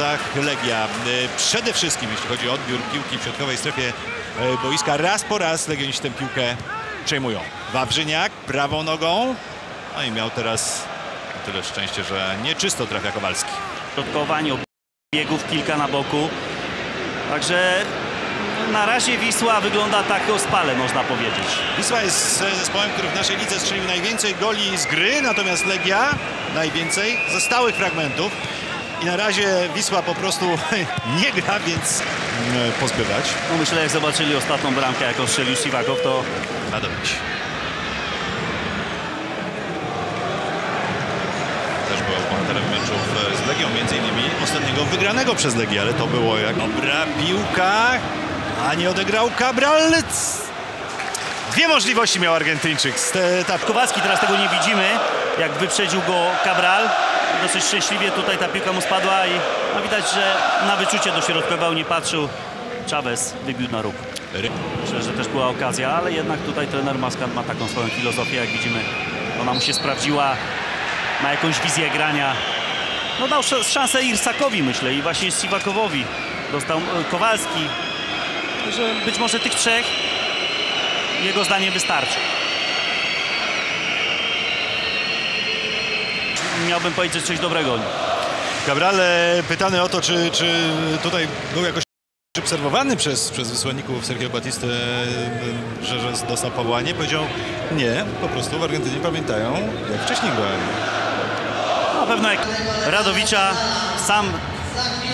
minutach Legia. Y, Przede wszystkim, jeśli chodzi o odbiór piłki w środkowej strefie y, boiska, raz po raz Legioniści tę piłkę przejmują. Wawrzyniak prawą nogą, no i miał teraz tyle szczęście, że nieczysto trafia Kowalski. Środkowań, biegów kilka na boku. Także na razie Wisła wygląda tak ospale, można powiedzieć. Wisła jest e, zespołem, który w naszej lidze strzelił najwięcej goli z gry, natomiast Legia najwięcej ze stałych fragmentów. I na razie Wisła po prostu nie gra, więc mm, pozbywać. No myślę, jak zobaczyli ostatnią bramkę, jaką strzelił Siwakow, to dobić. Też był bohaterem meczów z Legią, między innymi ostatniego wygranego przez Legię, ale to było jak dobra piłka, a nie odegrał Cabral. Dwie możliwości miał Argentyńczyk etapy. Kowalski teraz tego nie widzimy, jak wyprzedził go Cabral. Dosyć szczęśliwie tutaj ta piłka mu spadła i no widać, że na wyczucie dośrodkował, nie patrzył. Chavez wybił na róg. Myślę, że też była okazja, ale jednak tutaj trener Maskan ma taką swoją filozofię, jak widzimy. Ona mu się sprawdziła, ma jakąś wizję grania. No dał sz- szansę Irsakowi, myślę, i właśnie Siwakowowi. Dostał e, Kowalski. Że być może tych trzech jego zdanie wystarczy. Miałbym powiedzieć coś dobrego. Cabral pytany o to, czy, czy tutaj był jakoś obserwowany przez, przez wysłanników Sergio Batistę, e, że, że dostał powołanie, powiedział nie, po prostu w Argentynie pamiętają, jak wcześniej grałem. Na pewno jak Radowicza sam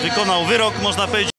wykonał wyrok, można powiedzieć.